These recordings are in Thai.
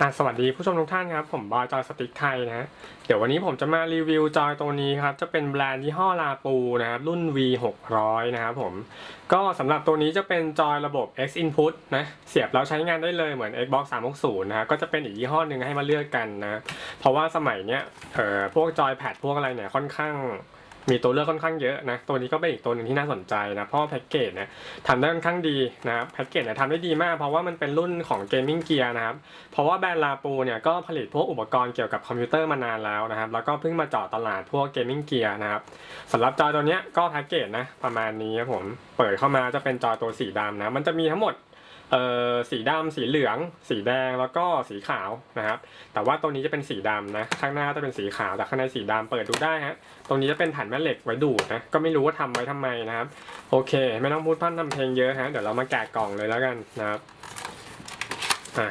อะสวัสดีผู้ชมทุกท่านครับ ผมบอยจอยสติ๊กไทยนะเดี๋ยววันนี้ผมจะมารีวิวจอยตัวนี้ครับ จะเป็นแบรนด์ยี่ห้อลาปูนะครับรุ่น V 600นะครับผม ก็สำหรับตัวนี้จะเป็นจอยระบบ X Input นะเสียบแล้วใช้งานได้เลยเหมือน Xbox 360นะครับก็จะเป็นอีกยี่ห้อหนึ่งให้มาเลือกกันนะ เพราะว่าสมัยเนี้ยเอ่อพวกจอยแพดพวกอะไรเนี่ยค่อนข้าง มีตัวเลือกค่อนข้างเยอะนะ ตัวนี้ก็เป็นอีกตัวหนึ่งที่น่าสนใจนะ เพราะแพ็กเกจเนี่ยทำได้ค่อนข้างดีนะครับแพ็กเกจเนี่ยทำได้ดีมาก เพราะว่ามันเป็นรุ่นของเกมมิ่งเกียร์นะครับ เพราะว่าแบรนด์ลาปูเนี่ยก็ผลิตพวกอุปกรณ์เกี่ยวกับคอมพิวเตอร์มานานแล้วนะครับ แล้วก็เพิ่งมาเจาะตลาดพวกเกมมิ่งเกียร์นะครับสำหรับจอตัวเนี้ยก็แพ็กเกจนะประมาณนี้ครับผม เปิดเข้ามาจะเป็นจอตัวสีดำนะ มันจะมีทั้งหมด เอ่อสีดำสีเหลือง สีแดงแล้วก็สีขาวนะครับ แต่ว่าตัวนี้จะเป็นสีดำนะข้างหน้าจะเป็นสีขาวแต่ข้างในสีดำเปิดดูได้ฮะตรงนี้จะเป็นแผ่นแม่เหล็กไว้ดูดนะก็ไม่รู้ว่าทำไว้ทำไมนะครับ โอเค ไม่ต้องพูดพร่ำทำเพลงเยอะฮะเดี๋ยวเรามาแกะกล่องเลยแล้วกันนะครับอะ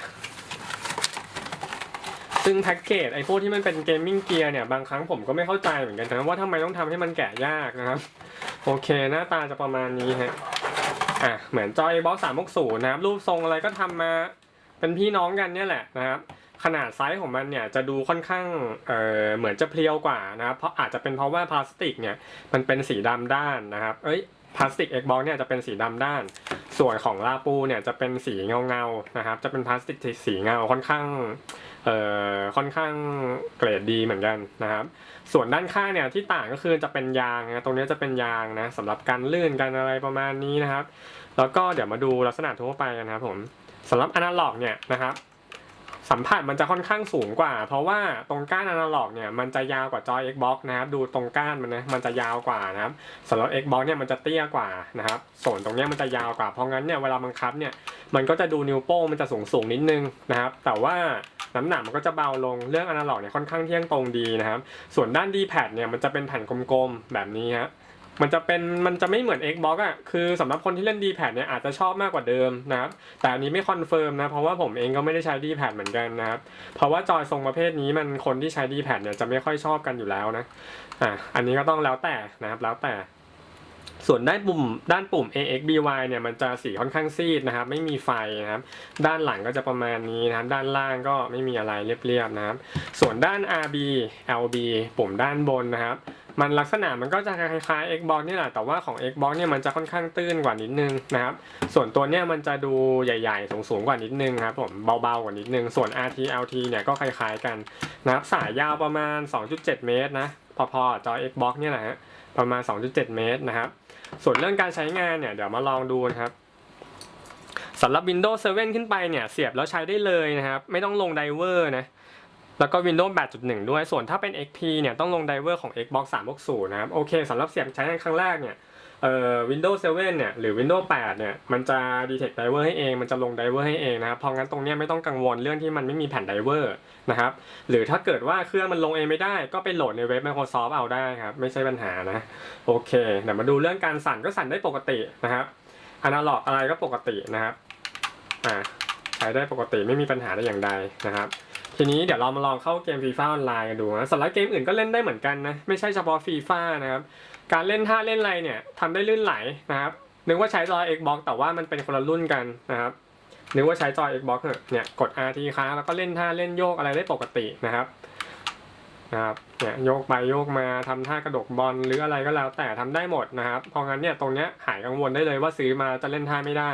ซึ่งแพ็กเกจไอ้พวกที่มันเป็นเกมมิ่งเกียร์เนี่ยบางครั้งผมก็ไม่เข้าใจเหมือนกันนะว่าทำไมต้องทำให้มันแกะยากนะครับ โอเคหน้าตาจะประมาณนี้ฮะ อะเหมือนจอย Xbox 360นะครับรูปทรงอะไรก็ทำมาเป็นพี่น้องกันเนี่ยแหละนะครับขนาดไซส์ของมันเนี่ยจะดูค่อนข้างเอ่อเหมือนจะเพลียวกว่านะครับเพราะอาจจะเป็นเพราะว่าพลาสติกเนี่ยมันเป็นสีดำด้านนะครับ เอ้ย พลาสติก Xbox เนี่ยจะเป็นสีดำด้าน ส่วนของลาปูเนี่ยจะเป็นสีเงาเงาๆนะครับ จะเป็นพลาสติกสีเงาค่อนข้างเอ่อค่อนข้างเกรดดีเหมือนกันนะครับ ส่วนด้านข้างเนี่ยที่ต่างก็คือจะเป็นยางนะตรงนี้จะเป็นยางนะสำหรับการลื่นกันอะไรประมาณนี้นะครับ แล้วก็เดี๋ยวมาดูลักษณะทั่วไปกันนะครับผมสำหรับอนาล็อกเนี่ยนะครับ สัมผัสมันจะค่อนข้างสูงกว่า เพราะว่าตรงก้านอนาล็อกเนี่ยมันจะยาวกว่าจอย Xbox นะครับ ดูตรงก้านมันนะมันจะยาวกว่านะครับสำหรับ Xbox เนี่ยมันจะเตี้ยกว่านะครับส่วนตรงเนี้ยมันจะยาวกว่าเพราะงั้นเนี่ยเวลาบังคับเนี่ยมันก็จะดูนิ้วโป้งมันจะสูงสูงนิดนึงนะครับ แต่ว่าน้ำหนักมันก็จะเบาลงเรื่องอนาล็อกเนี่ยค่อนข้างเที่ยงตรงดีนะครับ ส่วนด้าน D-pad เนี่ยมันจะเป็นแผ่นกลมๆแบบนี้ฮะ มันจะเป็นมันจะไม่เหมือน Xbox อะคือสำหรับคนที่เล่น D-pad เนี่ยอาจจะชอบมากกว่าเดิมนะครับแต่อันนี้ไม่คอนเฟิร์มนะเพราะว่าผมเองก็ไม่ได้ใช้ D-pad เหมือนกันนะครับเพราะว่าจอยทรงประเภทนี้มันคนที่ใช้ D-pad เนี่ยจะไม่ค่อยชอบกันอยู่แล้วนะอะอันนี้ก็ต้องแล้วแต่นะครับแล้วแต่ส่วนด้านปุ่มด้านปุ่ม AX BY เนี่ยมันจะสีค่อนข้างซีดนะครับ ไม่มีไฟนะครับ ด้านหลังก็จะประมาณนี้นะครับ ด้านล่างก็ไม่มีอะไรเรียบๆนะครับ ส่วนด้าน RB LB ปุ่มด้านบนนะครับ มันลักษณะมันก็จะคล้ายๆ Xbox นี่แหละ แต่ว่าของ Xbox เนี่ยมันจะค่อนข้างตื้นกว่านิดนึงนะครับ ส่วนตัวเนี่ยมันจะดูใหญ่ๆ สูงๆ กว่านิดนึงครับผม เบาๆ กว่านิดนึง ส่วน RT LT เนี่ยก็คล้ายๆกันนะครับ สายยาวประมาณ 2.7 เมตรนะ พอๆ จอ Xbox เนี่ยแหละฮะประมาณ 2.7 เมตรนะครับ ส่วนเรื่องการใช้งานเนี่ยเดี๋ยวมาลองดูนะครับสำหรับ Windows 7 ขึ้นไปเนี่ยเสียบแล้วใช้ได้เลยนะครับ ไม่ต้องลงไดเวอร์นะ แล้วก็ Windows 8.1 ด้วย ส่วนถ้าเป็น XP เนี่ยต้องลงไดเวอร์ของ Xbox 360 นะครับ โอเคสำหรับเสียบใช้งานครั้งแรกเนี่ยเอ่อ Windows 7 เนี่ย หรือ Windows 8 เนี่ย มันจะ detect driver ให้เอง มันจะลง driver ให้เองนะครับ เพราะงั้นตรงนี้ไม่ต้องกังวลเรื่องที่มันไม่มีแผ่น driver นะครับ หรือถ้าเกิดว่าเครื่องมันลงเองไม่ได้ ก็ไปโหลดในเว็บ Microsoft เอาได้ครับ ไม่ใช่ปัญหานะ โอเค เดี๋ยวมาดูเรื่องการสั่นก็สั่นได้ปกตินะครับ อนาล็อกอะไรก็ปกตินะครับ อ่า ใช้ได้ปกติไม่มีปัญหาได้อย่างใดนะครับ ทีนี้เดี๋ยวเรามาลองเข้าเกมฟีฟ่าออนไลน์กันดูนะสำหรับเกมอื่นก็เล่นได้เหมือนกันนะ ไม่ใช่เฉพาะฟีฟ่านะครับ การเล่นท่าเล่นอะไรเนี่ยทำได้ลื่นไหลนะครับ นึกว่าใช้จอ Xbox แต่ว่ามันเป็นคนละรุ่นกันนะครับ นึกว่าใช้จอ Xbox เหอะเนี่ยกด RT ค้างแล้วก็เล่นท่าเล่นโยกอะไรได้ปกตินะครับ นะครับเนี่ยโยกไปโยกมาทำท่ากระดกบอลหรืออะไรก็แล้วแต่ทำได้หมดนะครับเพราะงั้นเนี่ยตรงเนี้ยหายกังวลได้เลยว่าซื้อมาจะเล่นท่าไม่ได้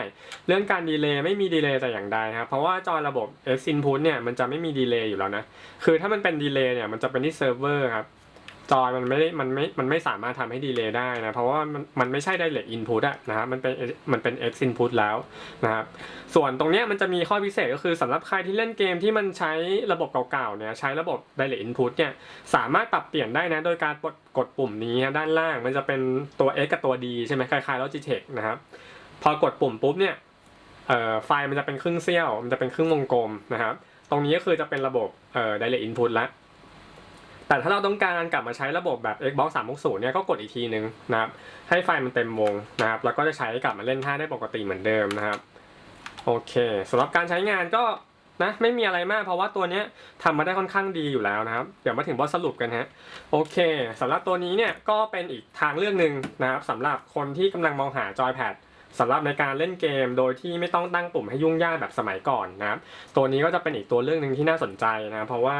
เรื่องการดีเลย์ไม่มีดีเลย์แต่อย่างใดครับเพราะว่าจอระบบ X Input เนี่ยมันจะไม่มีดีเลย์อยู่แล้วนะคือถ้ามันเป็นดีเลย์เนี่ยมันจะเป็นที่เซิร์ฟเวอร์ครับ จอยมันไม่ได้มันไม่มันไม่สามารถทำให้ดีเลย์ได้นะ เพราะว่ามันมันไม่ใช่ direct input อะนะครับมันเป็นมันเป็น X input แล้วนะครับส่วนตรงเนี้ยมันจะมีข้อพิเศษก็คือสำหรับใครที่เล่นเกมที่มันใช้ระบบเก่าๆเนี่ยใช้ระบบ direct input เนี่ยสามารถปรับเปลี่ยนได้นะ โดยการกดปุ่มนี้ด้านล่างมันจะเป็นตัว X กับตัว D ใช่ไหมคล้ายๆ Logitech นะครับพอกดปุ่มปุ๊บเนี่ยเอ่อไฟล์มันจะเป็นครึ่งเสี้ยว มันจะเป็นครึ่งวงกลมนะครับ ตรงนี้ก็คือจะเป็นระบบเอ่อ direct input ละ แต่ถ้าเราต้องการกลับมาใช้ระบบแบบ Xbox 360เนี่ยก็กดอีกทีนึงนะครับ ให้ไฟล์มันเต็มวงนะครับ แล้วก็จะใช้กลับมาเล่นท่าได้ปกติเหมือนเดิมนะครับ โอเคสำหรับการใช้งานก็นะไม่มีอะไรมากเพราะว่าตัวนี้ทำมาได้ค่อนข้างดีอยู่แล้วนะครับ เดี๋ยวมาถึงบทสรุปกันฮะโอเคสำหรับตัวนี้เนี่ยก็เป็นอีกทางเลือกหนึ่งนะครับสำหรับคนที่กำลังมองหาจอยแพดสำหรับในการเล่นเกมโดยที่ไม่ต้องตั้งปุ่มให้ยุ่งยากแบบสมัยก่อนนะครับ ตัวนี้ก็จะเป็นอีกตัวเรื่องหนึ่งที่น่าสนใจนะเพราะว่า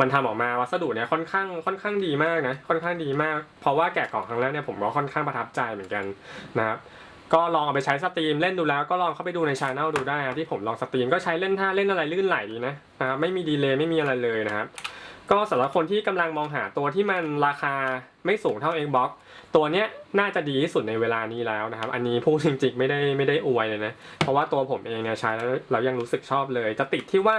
มันทำออกมาวัสดุเนี่ยค่อนข้างค่อนข้างดีมากนะค่อนข้างดีมาก เพราะว่าแกะกล่องครั้งแรกเนี่ยผมก็ค่อนข้างประทับใจเหมือนกันนะครับก็ลองเอาไปใช้สตรีมเล่นดูแล้วก็ลองเข้าไปดูในช anel ดูได้ครับที่ผมลองสตรีมก็ใช้เล่นท่าเล่นอะไรลื่นไหลดีนะนะครับไม่มีดีเลย์ไม่มีอะไรเลยนะครับก็สำหรับคนที่กำลังมองหาตัวที่มันราคาไม่สูงเท่า Xbox ตัวเนี้ยน่าจะดีที่สุดในเวลานี้แล้วนะครับ อันนี้พูดจริงๆไม่ได้ไม่ได้อวยเลยนะ เพราะว่าตัวผมเองเนี่ยใช้แล้วเรายังรู้สึกชอบเลย จะติดที่ว่า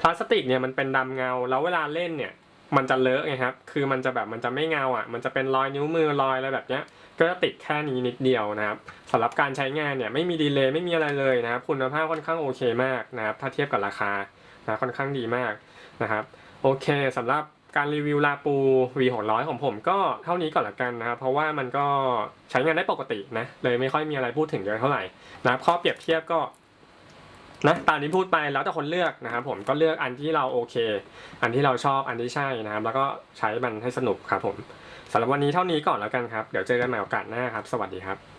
พลาสติกเนี่ยมันเป็นดำเงา แล้วเวลาเล่นเนี่ยมันจะเลอะไงครับ คือมันจะแบบมันจะไม่เงาอะ มันจะเป็นรอยนิ้วมือรอยอะไรแบบเนี้ย ก็จะติดแค่นี้นิดเดียวนะครับสำหรับการใช้งานเนี่ยไม่มีดีเลย์ไม่มีอะไรเลยนะครับ คุณภาพค่อนข้างโอเคมากนะครับ ถ้าเทียบกับราคานะค่อนข้างดีมากนะครับ โอเคสำหรับการรีวิวลาปู V 6 0 0 ของผมก็เท่านี้ก่อนละกันนะครับ เพราะว่ามันก็ใช้งานได้ปกตินะ เลยไม่ค่อยมีอะไรพูดถึงเยอะเท่าไหร่นะครับข้อเปรียบเทียบก็ นะตามที่พูดไปแล้วแต่คนเลือกนะครับผมก็เลือกอันที่เราโอเค อันที่เราชอบอันที่ใช่นะครับ แล้วก็ใช้มันให้สนุกครับผมสำหรับวันนี้เท่านี้ก่อนแล้วกันครับ เดี๋ยวเจอกันใหม่โอกาสหน้าครับ สวัสดีครับ